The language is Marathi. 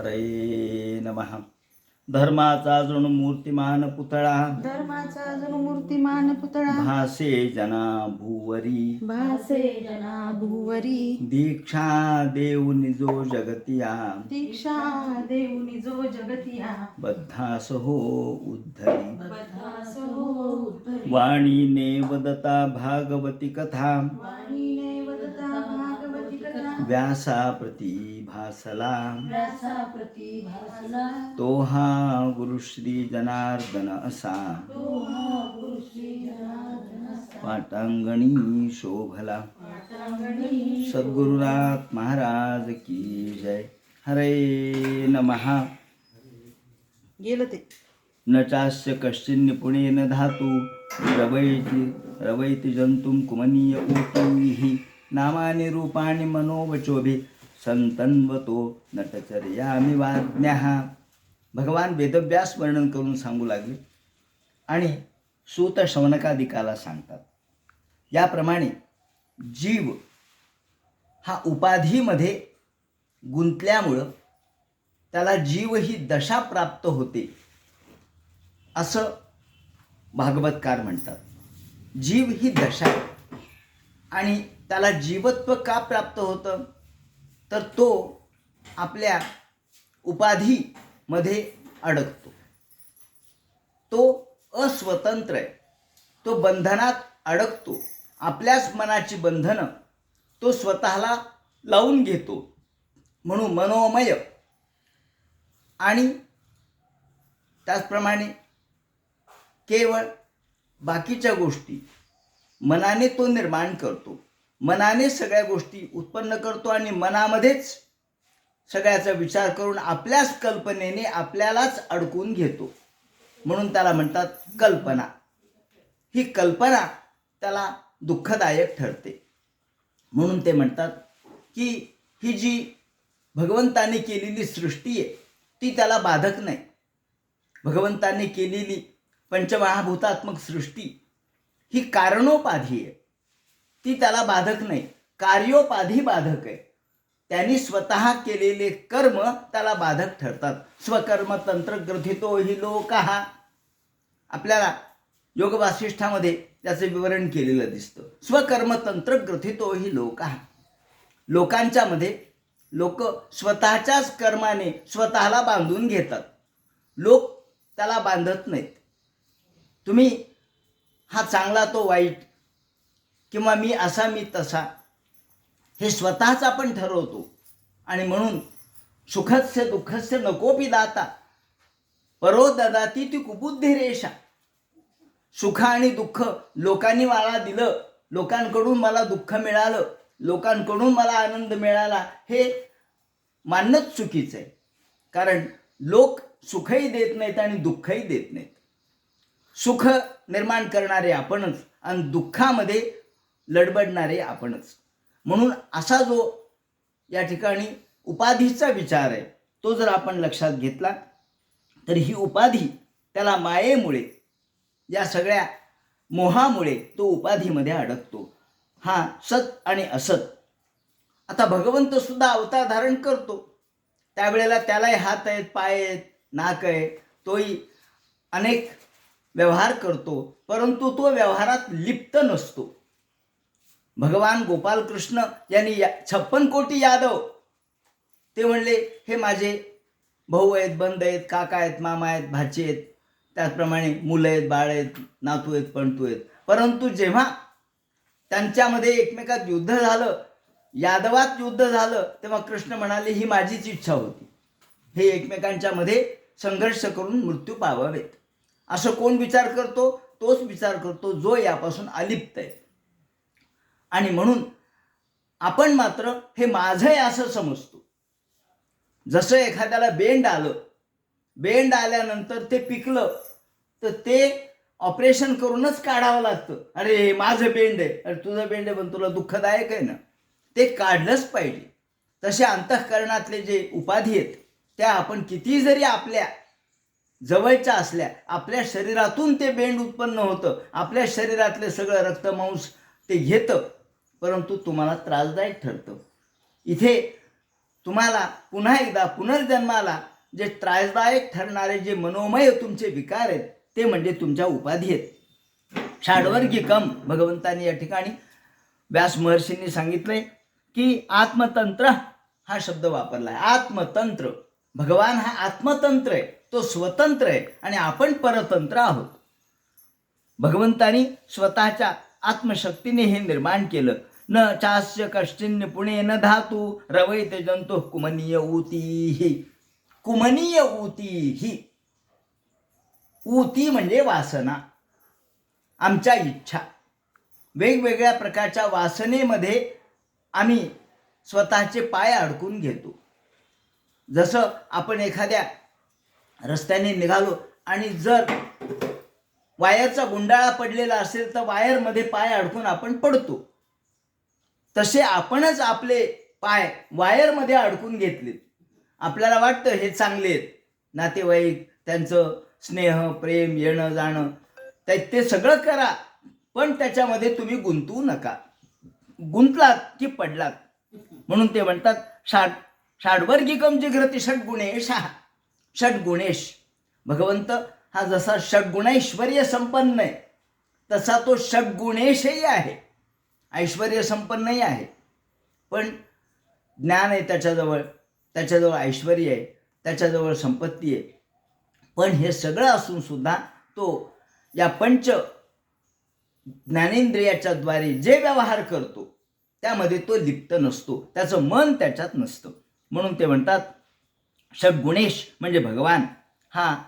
हरे नमः. धर्माचा जणू मूर्तिमान पुतळा. धर्माचा अजून मूर्तिमान पुतळा. भासे जना भूवरी. भासे जना भुवरी. दीक्षा देऊनि जो जगतिया. दीक्षा देऊनी जो जगतिया. बद्धास हो उद्धरी. बधासो उद्धरी. वाणीने वदता भागवती कथा. वाणीने वदता भागवती कथा. व्यासा प्रती भासला तो हा गुरुश्री जनार्दन असा। तो गुरु श्री जनार्दन पाटांगणी शोभला। पाटांगणी सद्गुरुनाथ महाराज की जय। हरे नमः। गेलं ते. न चास्य कश्चिन् निपुणेन धातु। रवैति रवैति जंतुं कुमनीय ऊतैः नामानि रूपाणि मनोवचोभि। संतन्वतो नटचर्यामि वाज्ञः भगवान वेदव्यास वर्णन करून सांगू लागले. आणि सूत शवनकादिकाला सांगतात. याप्रमाणे जीव हा उपाधीमध्ये गुंतल्यामुळं त्याला जीव ही दशा प्राप्त होते असं भागवतकार म्हणतात. जीव ही दशा. आणि त्याला जीवत्व का प्राप्त होतं? तर तो आपल्या उपाधीमध्ये अडकतो. तो अस्वतंत्र आहे. तो बंधनात अडकतो. आपल्याच मनाची बंधनं तो स्वतःला लावून घेतो. म्हणून मनोमय. आणि त्याचप्रमाणे केवळ बाकीच्या गोष्टी मनाने तो निर्माण करतो. मनाने सगळ्या गोष्टी उत्पन्न करतो आणि मनामध्येच सगळ्याचा विचार करून आपल्याच कल्पनेने आपल्यालाच अडकून घेतो. म्हणून त्याला म्हणतात कल्पना. ही कल्पना त्याला दुःखदायक ठरते. म्हणून ते म्हणतात की ही जी भगवंताने केलेली सृष्टी आहे ती त्याला बाधक नाही. भगवंताने केलेली पंचमहाभूतात्मक सृष्टी ही कारणोपाधी आहे. ती त्याला बाधक नाही. कार्योपाधी बाधक आहे. त्यांनी स्वतः केलेले कर्म त्याला बाधक ठरतात. स्वकर्म तंत्र ग्रथितो ही लोक. हा आपल्याला योग वासिष्ठामध्ये त्याचं विवरण केलेलं दिसतं. स्वकर्म तंत्र ग्रथितो ही लोक. हा लोकांच्यामध्ये लोक स्वतःच्याच कर्माने स्वतःला बांधून घेतात. लोक त्याला बांधत नाहीत. तुम्ही हा चांगला तो वाईट किंवा मी असा मी तसा हे स्वतःच आपण ठरवतो. आणि म्हणून सुखस्य दुःखस्य नकोपी दाता. परो ददाती ती कुबुद्धी रेषा. सुख आणि दुःख लोकांनी मला दिलं लोकांकडून मला दुःख मिळालं लोकांकडून मला आनंद मिळाला हे मानणंच चुकीचं आहे. कारण लोक सुखही देत नाहीत आणि दुःखही देत नाहीत. सुख निर्माण करणारे आपणच आणि दुःखामध्ये लडबडणारे आपणच. म्हणून असा जो या ठिकाणी उपाधीचा विचार आहे तो जर आपण लक्षात घेतला तर ही उपाधी त्याला मायेमुळे या सगळ्या मोहामुळे तो उपाधीमध्ये अडकतो. हा सत आणि असत. आता भगवंत सुद्धा अवतार धारण करतो. त्यावेळेला त्यालाही हात आहेत पाय आहेत नाक आहे तोही अनेक व्यवहार करतो परंतु तो व्यवहारात लिप्त नसतो. भगवान गोपालकृष्ण यांनी या छप्पन कोटी यादव. ते म्हणले हे माझे भाऊ आहेत बंद आहेत काका आहेत मामा आहेत भाचे आहेत. त्याचप्रमाणे मुलं आहेत बाळ आहेत नातू आहेत पणतू आहेत. परंतु जेव्हा त्यांच्यामध्ये एकमेकात युद्ध झालं यादवात युद्ध झालं तेव्हा कृष्ण म्हणाले ही माझीच इच्छा होती. हे एकमेकांच्या मध्ये संघर्ष करून मृत्यू पावावेत. असं कोण विचार करतो? तोच विचार करतो जो यापासून अलिप्त आहे. आणि म्हणून आपण मात्र हे माझं आहे असं समजतो. जसं एखाद्याला बेंड आलं बेंड आल्यानंतर ते पिकलं तर ते ऑपरेशन करूनच काढावं लागतं. अरे माझं बेंड आहे. अरे तुझं बेंड आहे पण तुला दुःखदायक आहे ना? ते काढलंच पाहिजे. तसे अंतःकरणातले जे उपाधी आहेत त्या आपण किती जरी आपल्या जवळच्या असल्या आपल्या शरीरातून ते बेंड उत्पन्न होतं आपल्या शरीरातले सगळं रक्तमांस ते घेतं परंतु तुम्हाला त्रासदायक ठरतं. इथे तुम्हाला पुन्हा एकदा पुनर्जन्माला जे त्रासदायक ठरणारे जे मनोमय तुमचे विकार आहेत ते म्हणजे तुमच्या उपाधी आहेत. षाडवर्गिकम भगवंतांनी या ठिकाणी व्यास महर्षींनी सांगितलंय की आत्मतंत्र हा शब्द वापरला आहे आत्मतंत्र भगवान हा आत्मतंत्र आहे तो स्वतंत्र आहे आणि आपण परतंत्र आहोत. भगवंतानी स्वतःच्या आत्मशक्तीने हे निर्माण केलं. न चास्य कष्टिन्य पुणे न धातू रवैत जंतु कुमनीय ऊती। कुमनीय ऊती। ही ऊती म्हणजे वासना आमच्या इच्छा। वेगवेगळ्या प्रकारच्या वासनेमध्ये आम्ही स्वतःचे पाय अडकून घेतो। जसं आपण एखाद्या रस्त्याने निघालो आणि जर वायरचा गुंडाळा पडलेला असेल तर वायरमध्ये पाय अडकून आपण पडतो। तसे आपणच आपले पाय वायरमध्ये अडकून घेतले आपल्याला वाटतं हे चांगले आहेत. नातेवाईक त्यांचं स्नेह प्रेम येणं जाणं ते ते सगळं करा पण त्याच्यामध्ये तुम्ही गुंतवू नका. गुंतलात की पडलात. म्हणून ते म्हणतात षाड षाडवर्गिकम जिग्रती षडगुणेश हा षडगुणेश भगवंत हा जसा षडगुणैश्वर्य संपन्न आहे तसा तो षडगुणेशही आहे. ऐश्वर संपन्नही आहे. पण ज्ञान आहे त्याच्याजवळ त्याच्याजवळ ऐश्वर आहे त्याच्याजवळ संपत्ती आहे. पण हे सगळं असूनसुद्धा तो या पंच ज्ञानेंद्रियाच्याद्वारे जे व्यवहार करतो त्यामध्ये तो लिप्त नसतो. त्याचं मन त्याच्यात नसतं. म्हणून ते म्हणतात षडगुणेश म्हणजे भगवान हा